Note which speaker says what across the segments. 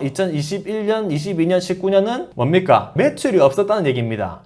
Speaker 1: 2021년, 22년, 19년은 뭡니까? 매출이 없었다는 얘기입니다.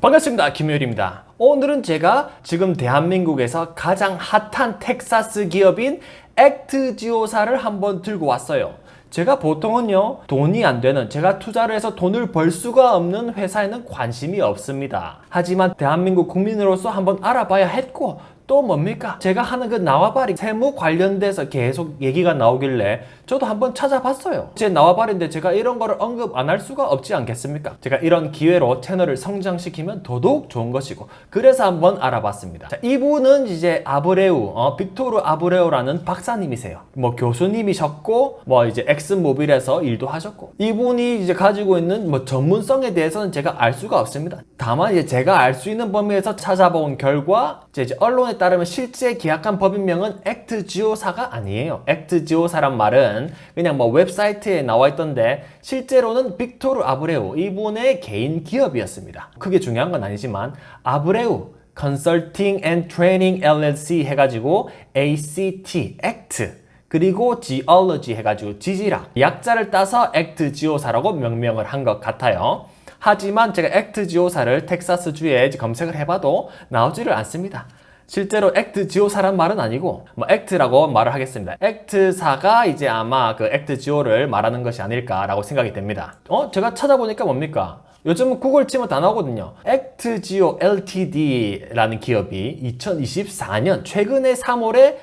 Speaker 1: 반갑습니다. 김효일입니다. 오늘은 제가 지금 대한민국에서 가장 핫한 텍사스 기업인 액트지오사를 한번 들고 왔어요. 제가 보통은요, 돈이 안 되는, 제가 투자를 해서 돈을 벌 수가 없는 회사에는 관심이 없습니다. 하지만 대한민국 국민으로서 한번 알아봐야 했고, 또 뭡니까? 제가 하는 그 나와바리 세무 관련돼서 계속 얘기가 나오길래 저도 한번 찾아봤어요. 제 나와바리인데 제가 이런 거를 언급 안 할 수가 없지 않겠습니까? 제가 이런 기회로 채널을 성장시키면 더더욱 좋은 것이고 그래서 한번 알아봤습니다. 자, 이분은 이제 아브레우, 어, 빅토르 아브레우라는 박사님이세요. 뭐 교수님이셨고 뭐 이제 엑스모빌에서 일도 하셨고 이분이 이제 가지고 있는 뭐 전문성에 대해서는 제가 알 수가 없습니다. 다만 이제 제가 알 수 있는 범위에서 찾아본 결과 이제 언론에 따르면 실제 계약한 법인명은 액트 지오사가 아니에요. 액트 지오사란 말은 그냥 뭐 웹사이트에 나와 있던데 실제로는 빅토르 아브레우 이분의 개인 기업이었습니다. 그게 중요한 건 아니지만 아브레우 컨설팅 앤 트레이닝 LLC 해가지고 ACT 액트 그리고 지올로지 해가지고 지지라 약자를 따서 액트지오사라고 명명을 한 것 같아요. 하지만 제가 액트 지오사를 텍사스주에 검색을 해봐도 나오지를 않습니다. 실제로 액트 지오사란 말은 아니고 뭐 액트라고 말을 하겠습니다. 액트사가 이제 아마 그 액트 지오를 말하는 것이 아닐까라고 생각이 됩니다. 어? 제가 찾아보니까 뭡니까? 요즘은 구글 치면 다 나오거든요. 액트지오 LTD라는 기업이 2024년 최근에 3월에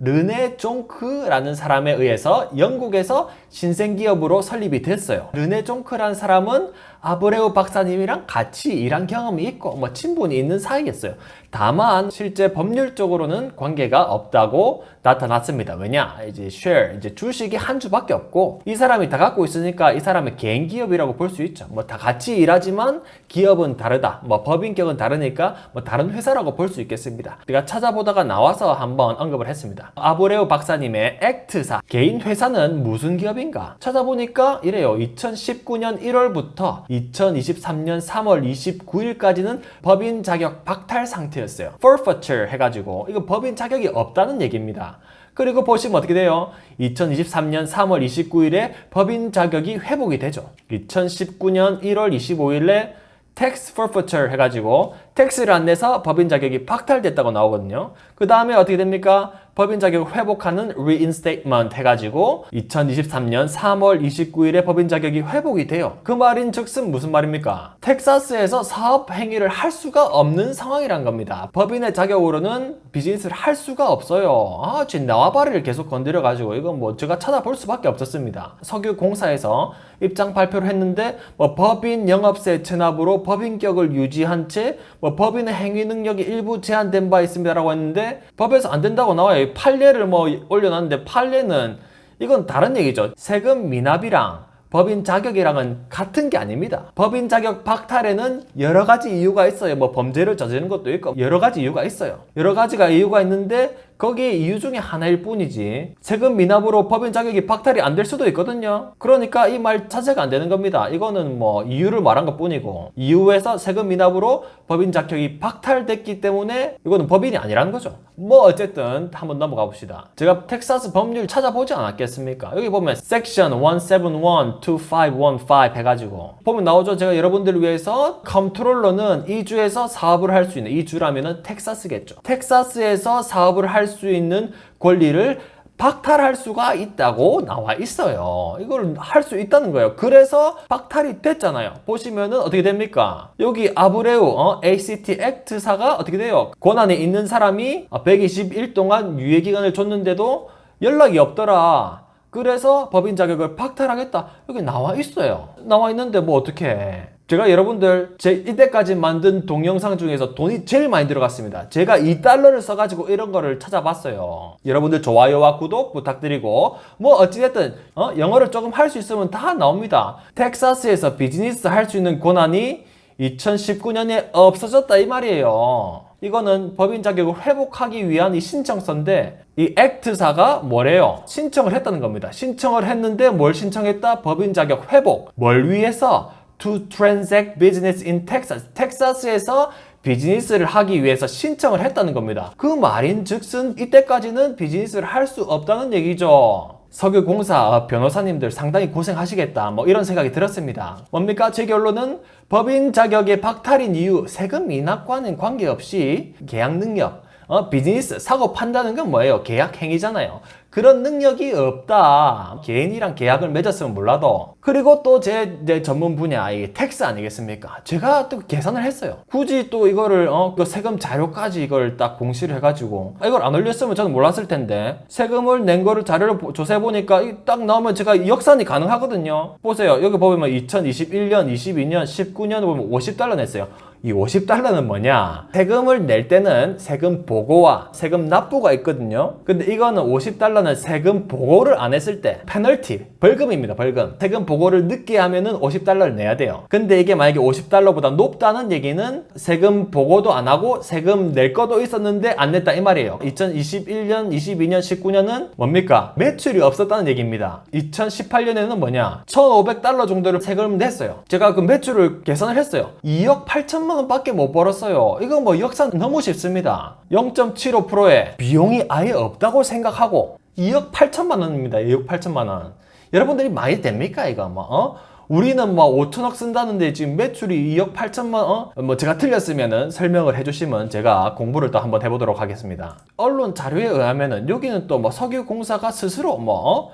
Speaker 1: 르네 종크라는 사람에 의해서 영국에서 신생기업으로 설립이 됐어요. 르네 종크라는 사람은 아브레우 박사님이랑 같이 일한 경험이 있고 뭐 친분이 있는 사이였어요. 다만 실제 법률적으로는 관계가 없다고 나타났습니다. 왜냐? 이제 쉐어, 이제 주식이 한 주밖에 없고 이 사람이 다 갖고 있으니까 이 사람의 개인 기업이라고 볼 수 있죠. 뭐 다 같이 일하지만 기업은 다르다. 뭐 법인격은 다르니까 뭐 다른 회사라고 볼 수 있겠습니다. 제가 찾아보다가 나와서 한번 언급을 했습니다. 아브레우 박사님의 액트사 개인 회사는 무슨 기업인가? 찾아보니까 이래요. 2019년 1월부터 2023년 3월 29일까지는 법인 자격 박탈 상태였어요. forfeiture 해가지고 이거 법인 자격이 없다는 얘기입니다. 그리고 보시면 어떻게 돼요? 2023년 3월 29일에 법인 자격이 회복이 되죠. 2019년 1월 25일에 tax forfeiture 해가지고 텍스를 안 내서 법인 자격이 박탈됐다고 나오거든요. 그 다음에 어떻게 됩니까? 법인 자격을 회복하는 reinstatement 해가지고 2023년 3월 29일에 법인 자격이 회복이 돼요. 그 말인 즉슨 무슨 말입니까? 텍사스에서 사업 행위를 할 수가 없는 상황이란 겁니다. 법인의 자격으로는 비즈니스를 할 수가 없어요. 아, 지금 나와바리를 계속 건드려가지고 이건 뭐 제가 찾아볼 수밖에 없었습니다. 석유 공사에서 입장 발표를 했는데 뭐 법인 영업세 체납으로 법인격을 유지한 채뭐 법인의 행위 능력이 일부 제한된 바 있습니다라고 했는데 법에서 안 된다고 나와요. 판례를 뭐 올려놨는데 판례는 이건 다른 얘기죠. 세금 미납이랑 법인 자격이랑은 같은 게 아닙니다. 법인 자격 박탈에는 여러 가지 이유가 있어요. 뭐 범죄를 저지른 것도 있고 여러 가지 이유가 있어요. 여러 가지가 이유가 있는데 거기에 이유 중에 하나일 뿐이지 세금 미납으로 법인 자격이 박탈이 안 될 수도 있거든요. 그러니까 이 말 자체가 안 되는 겁니다. 이거는 뭐 이유를 말한 것 뿐이고 이유에서 세금 미납으로 법인 자격이 박탈됐기 때문에 이거는 법인이 아니라는 거죠. 뭐 어쨌든 한번 넘어가 봅시다. 제가 텍사스 법률 찾아보지 않았겠습니까? 여기 보면 섹션 1712515 해가지고 보면 나오죠. 제가 여러분들을 위해서 컨트롤러는 이 주에서 사업을 할 수 있는 이 주라면은 텍사스겠죠. 텍사스에서 사업을 할수 있는 권리를 박탈할 수가 있다고 나와 있어요. 이걸 할 수 있다는 거예요. 그래서 박탈이 됐잖아요. 보시면은 어떻게 됩니까? 여기 아브레우 어? ACT 액트사가 어떻게 돼요? 권한에 있는 사람이 121 동안 유예 기간을 줬는데도 연락이 없더라. 그래서 법인 자격을 박탈하겠다. 여기 나와 있어요. 나와 있는데 뭐 어떻게 해? 제가 여러분들 제 이때까지 만든 동영상 중에서 돈이 제일 많이 들어갔습니다. 제가 2달러를 써가지고 이런 거를 찾아봤어요. 여러분들 좋아요와 구독 부탁드리고 뭐 어찌됐든 어? 영어를 조금 할 수 있으면 다 나옵니다. 텍사스에서 비즈니스 할 수 있는 권한이 2019년에 없어졌다 이 말이에요. 이거는 법인 자격을 회복하기 위한 이 신청서인데 이 액트사가 뭐래요? 신청을 했다는 겁니다. 신청을 했는데 뭘 신청했다? 법인 자격 회복. 뭘 위해서? To transact business in Texas. 텍사스에서 비즈니스를 하기 위해서 신청을 했다는 겁니다. 그 말인 즉슨 이때까지는 비즈니스를 할 수 없다는 얘기죠. 석유공사 변호사님들 상당히 고생하시겠다. 뭐 이런 생각이 들었습니다. 뭡니까? 제 결론은 법인 자격의 박탈인 이유 세금 인하과는 관계없이 계약 능력, 어, 비즈니스 사고 판다는 건 뭐예요? 계약 행위잖아요. 그런 능력이 없다. 개인이랑 계약을 맺었으면 몰라도. 그리고 또제 전문 분야, 이 텍스 아니겠습니까? 제가 또 계산을 했어요. 굳이 또 이거를, 어, 그 세금 자료까지 이걸 딱 공시를 해가지고, 아, 이걸 안 올렸으면 저는 몰랐을 텐데, 세금을 낸 거를 자료를 보- 조사해보니까 이딱 나오면 제가 역산이 가능하거든요. 보세요. 여기 보면 2021년, 22년, 19년 보면 50달러 냈어요. 이 50달러는 뭐냐? 세금을 낼 때는 세금 보고와 세금 납부가 있거든요. 근데 이거는 50달러는 세금 보고를 안 했을 때 페널티, 벌금입니다. 벌금. 세금 보고를 늦게 하면은 50달러를 내야 돼요. 근데 이게 만약에 50달러보다 높다는 얘기는 세금 보고도 안 하고 세금 낼 것도 있었는데 안 냈다 이 말이에요. 2021년, 22년, 19년은 뭡니까? 매출이 없었다는 얘기입니다. 2018년에는 뭐냐? 1,500달러 정도를 세금을 냈어요. 제가 그 매출을 계산을 했어요. 2억 8천만 원밖에 못 벌었어요. 이거 뭐 역산 너무 쉽습니다. 0.75%의 비용이 아예 없다고 생각하고 2억 8천만 원입니다. 2억 8천만 원. 여러분들이 많이 됩니까 이거 뭐 어? 우리는 뭐 5천억 쓴다는데 지금 매출이 2억 8천만 어? 뭐 제가 틀렸으면은 설명을 해주시면 제가 공부를 또 한번 해보도록 하겠습니다. 언론 자료에 의하면은 여기는 또 뭐 석유공사가 스스로 뭐 어?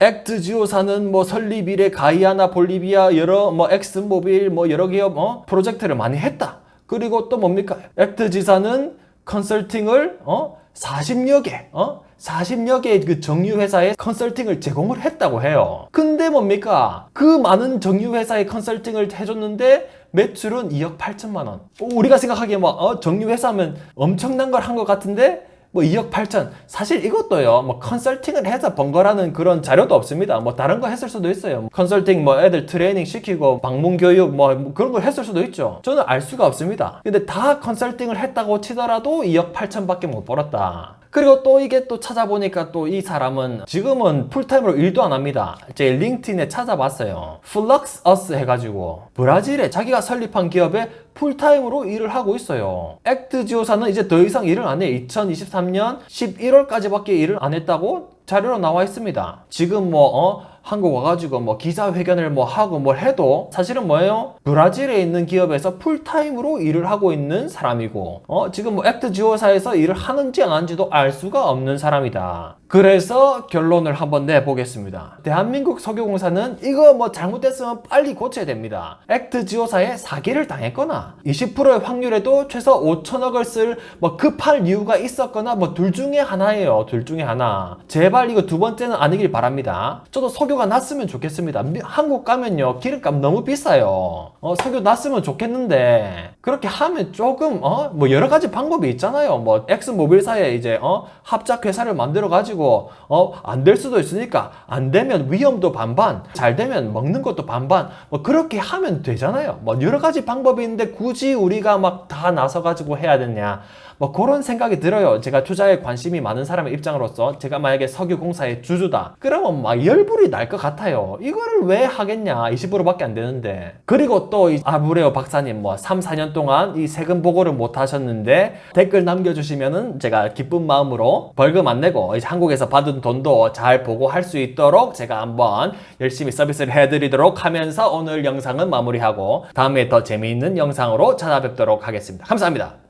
Speaker 1: 액트 지오사는 뭐 설립 이래 가이아나 볼리비아 여러 뭐 엑스모빌 뭐 여러 기업 어? 프로젝트를 많이 했다. 그리고 또 뭡니까? 액트 지사는 컨설팅을 어? 40여 개 어? 40여 개의 그 정유회사에 컨설팅을 제공을 했다고 해요. 근데 뭡니까? 그 많은 정유회사에 컨설팅을 해줬는데 매출은 2억 8천만 원. 어, 우리가 생각하기에 뭐, 어, 정유회사면 엄청난 걸 한 것 같은데 뭐 2억 8천. 사실 이것도요, 뭐 컨설팅을 해서 번 거라는 그런 자료도 없습니다. 뭐 다른 거 했을 수도 있어요. 컨설팅 뭐 애들 트레이닝 시키고 방문 교육 뭐 그런 거 했을 수도 있죠. 저는 알 수가 없습니다. 근데 다 컨설팅을 했다고 치더라도 2억 8천밖에 못 벌었다. 그리고 또 이게 또 찾아보니까 또 이 사람은 지금은 풀타임으로 일도 안 합니다. 제 링크인에 찾아봤어요. 플럭스 어스 해가지고 브라질에 자기가 설립한 기업에 풀타임으로 일을 하고 있어요. 액트 지오사는 이제 더 이상 일을 안 해. 2023년 11월까지밖에 일을 안 했다고 자료로 나와 있습니다. 지금 뭐, 어, 한국 와가지고 뭐 기자회견을 뭐 하고 뭘 해도 사실은 뭐예요? 브라질에 있는 기업에서 풀타임으로 일을 하고 있는 사람이고, 어, 지금 뭐 액트 지오사에서 일을 하는지 안 하는지도 알 수가 없는 사람이다. 그래서 결론을 한번 내보겠습니다. 대한민국 석유공사는 이거 뭐 잘못됐으면 빨리 고쳐야 됩니다. 액트 지오사에 사기를 당했거나 20%의 확률에도 최소 5천억을 쓸 뭐 급할 이유가 있었거나 뭐 둘 중에 하나예요. 둘 중에 하나. 제발 이거 두 번째는 아니길 바랍니다. 저도 석유 가 났으면 좋겠습니다. 미- 한국 가면요 기름값 너무 비싸요. 어, 석유 났으면 좋겠는데 그렇게 하면 조금 어 뭐 여러 가지 방법이 있잖아요. 뭐 엑스모빌사에 이제 어 합작 회사를 만들어 가지고 어 안 될 수도 있으니까 안 되면 위험도 반반, 잘 되면 먹는 것도 반반. 뭐 그렇게 하면 되잖아요. 뭐 여러 가지 방법이 있는데 굳이 우리가 막 다 나서 가지고 해야 되냐? 뭐 그런 생각이 들어요. 제가 투자에 관심이 많은 사람의 입장으로서 제가 만약에 석유공사의 주주다. 그러면 막 열불이 날 것 같아요. 이거를 왜 하겠냐? 20%밖에 안 되는데. 그리고 또이 아브레오 박사님 뭐 3, 4년 동안 이 세금 보고를 못 하셨는데 댓글 남겨주시면은 제가 기쁜 마음으로 벌금 안 내고 한국에서 받은 돈도 잘 보고할 수 있도록 제가 한번 열심히 서비스를 해드리도록 하면서 오늘 영상은 마무리하고 다음에 더 재미있는 영상으로 찾아뵙도록 하겠습니다. 감사합니다.